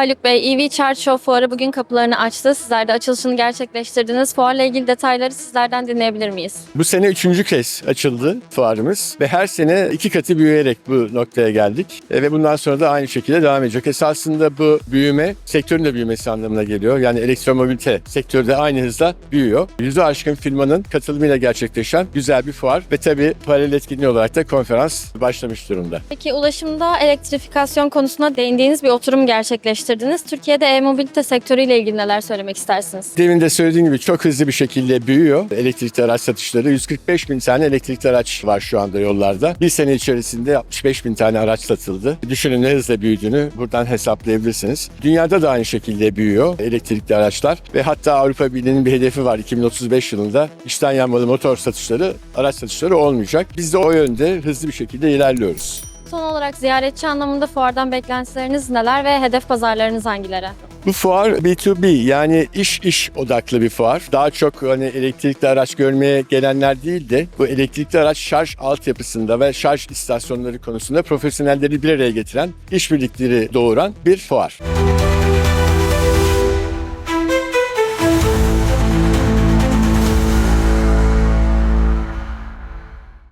Haluk Bey, EV Charge Show fuarı bugün kapılarını açtı. Sizler de açılışını gerçekleştirdiniz. Fuarla ilgili detayları sizlerden dinleyebilir miyiz? Bu sene üçüncü kez açıldı fuarımız ve her sene iki katı büyüyerek bu noktaya geldik. E, Ve bundan sonra da aynı şekilde devam edecek. Esasında bu büyüme sektörün de büyümesi anlamına geliyor. Yani elektromobilite sektörü de aynı hızla büyüyor. Yüzü aşkın firmanın katılımıyla gerçekleşen güzel bir fuar ve tabii paralel etkinliği olarak da konferans başlamış durumda. Peki ulaşımda elektrifikasyon konusuna değindiğiniz bir oturum gerçekleştirdiniz. Türkiye'de e-mobilite sektörüyle ilgili neler söylemek istersiniz? Demin de söylediğim gibi çok hızlı bir şekilde büyüyor elektrikli araç satışları. 145 bin tane elektrikli araç var şu anda yollarda. Bir sene içerisinde 65 bin tane araç satıldı. Düşünün ne hızla büyüdüğünü buradan hesaplayabilirsiniz. Dünyada da aynı şekilde büyüyor elektrikli araçlar ve hatta Avrupa Birliği'nin bir hedefi var 2035 yılında içten yanmalı motor satışları, araç satışları olmayacak. Biz de o yönde hızlı bir şekilde ilerliyoruz. Son olarak ziyaretçi anlamında fuardan beklentileriniz neler ve hedef pazarlarınız hangileri? Bu fuar B2B yani iş iş odaklı bir fuar. Daha çok hani elektrikli araç görmeye gelenler değil de bu elektrikli araç şarj altyapısında ve şarj istasyonları konusunda profesyonelleri bir araya getiren, işbirlikleri doğuran bir fuar.